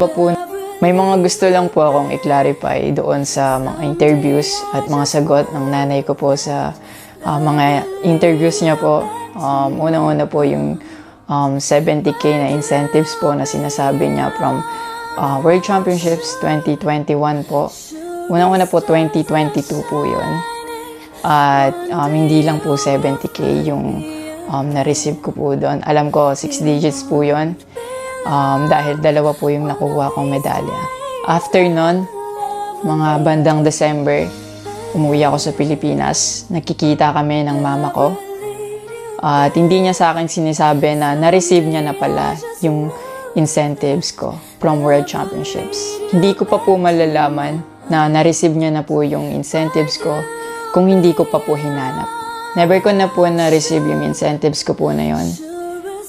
Po, may mga gusto lang po akong i-clarify doon sa mga interviews at mga sagot ng nanay ko po sa ah, mga interviews niya po. Um, Unang-una po yung um, 70k na incentives po na sinasabi niya from ah, World Championships 2021 po. Unang-una po 2022 po yun. At um, hindi lang po 70k yung um, na-receive ko po doon. Alam ko 6 digits po yun. Um, dahil dalawa po yung nakuha kong medalya. After nun, mga bandang December, umuwi ako sa Pilipinas. Nakikita kami ng mama ko. At hindi niya sa akin sinisabi na na-receive niya na pala yung incentives ko from World Championships. Hindi ko pa po malalaman na na-receive niya na po yung incentives ko kung hindi ko pa po hinanap. Never ko na po na-receive yung incentives ko po na yon.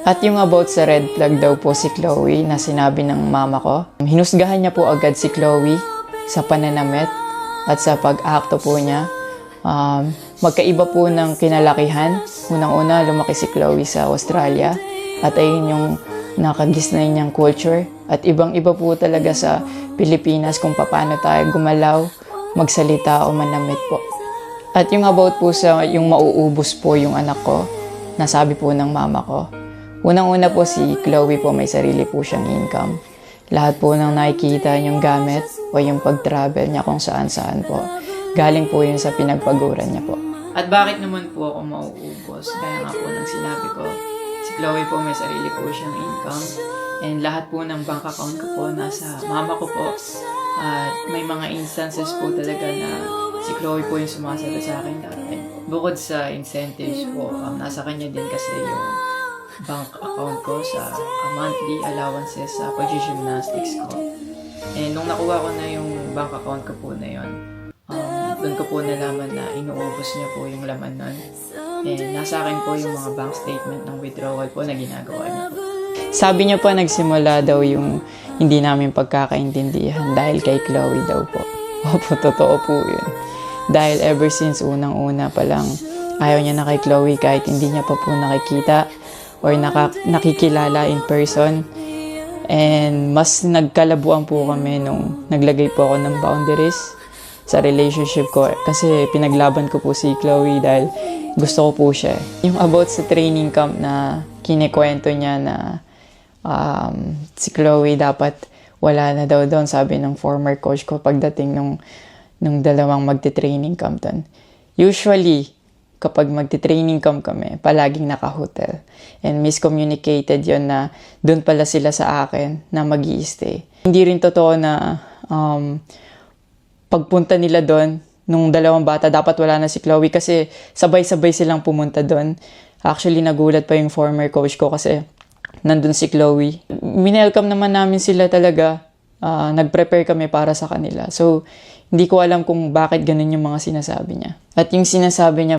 At yung about sa red flag daw po si Chloe na sinabi ng mama ko, hinusgahan niya po agad si Chloe sa pananamit at sa pag-akto po niya. Um, magkaiba po ng kinalakihan. Unang-una, lumaki si Chloe sa Australia at ayun yung nakagisnay niyang culture. At ibang-iba po talaga sa Pilipinas kung paano tayo gumalaw, magsalita o manamit po. At yung about po sa yung mauubos po yung anak ko, nasabi po ng mama ko. Unang-una po si Chloe po may sarili po siyang income. Lahat po ng nakikita niyang gamit o yung pag-travel niya kung saan-saan po. Galing po yun sa pinagpaguran niya po. At bakit naman po ako mauubos? Kaya nga po nang sinabi ko, si Chloe po may sarili po siyang income. And lahat po ng bank account ko po nasa mama ko po. At may mga instances po talaga na si Chloe po yung sumasagot sa akin dati. Bukod sa incentives po, um, nasa kanya din kasi yung bank account ko sa uh, monthly allowances sa pag-gymnastics ko. And nung nakuha ko na yung bank account ko po na yun, um, doon ko po nalaman na inuubos niya po yung laman nun. And nasa akin po yung mga bank statement ng withdrawal po na ginagawa niya po. Sabi niya pa nagsimula daw yung hindi namin pagkakaintindihan dahil kay Chloe daw po. Opo, totoo po yun. Dahil ever since unang-una pa lang, ayaw niya na kay Chloe kahit hindi niya pa po nakikita or naka, nakikilala in person. And mas nagkalabuan po kami nung naglagay po ako ng boundaries sa relationship ko kasi pinaglaban ko po si Chloe dahil gusto ko po siya. Yung about sa training camp na kinikwento niya na um, si Chloe dapat wala na daw doon, sabi ng former coach ko pagdating nung, nung dalawang magte-training camp doon. Usually, kapag magte-training camp kami, palaging naka-hotel. And miscommunicated yon na doon pala sila sa akin na mag stay Hindi rin totoo na um, pagpunta nila doon, nung dalawang bata, dapat wala na si Chloe kasi sabay-sabay silang pumunta doon. Actually, nagulat pa yung former coach ko kasi nandun si Chloe. Minelcome naman namin sila talaga. Ah, nag-prepare kami para sa kanila. So, hindi ko alam kung bakit ganun yung mga sinasabi niya. At yung sinasabi niya